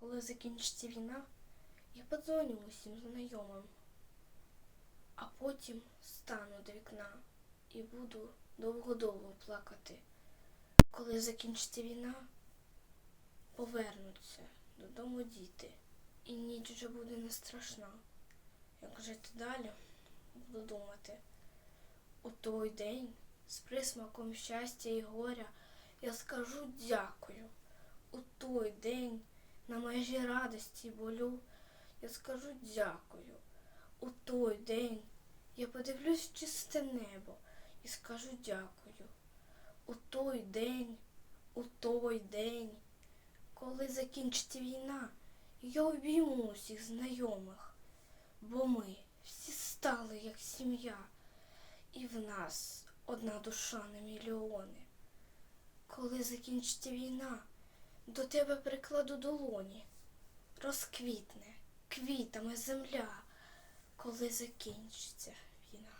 Коли закінчиться війна, я подзвоню усім знайомим, а потім стану до вікна і буду довго-довго плакати. Коли закінчиться війна, повернуться додому діти, і ніч вже буде не страшна. Як жити далі, буду думати. У той день з присмаком щастя і горя я скажу дякую. У той день на межі радості болю я скажу дякую. У той день я подивлюсь в чисте небо і скажу дякую. У той день, у той день, коли закінчиться війна, я обійму усіх знайомих, бо ми всі стали як сім'я, і в нас одна душа на мільйони. Коли закінчиться війна, до тебе прикладу долоні, розквітне квітами земля, коли закінчиться війна.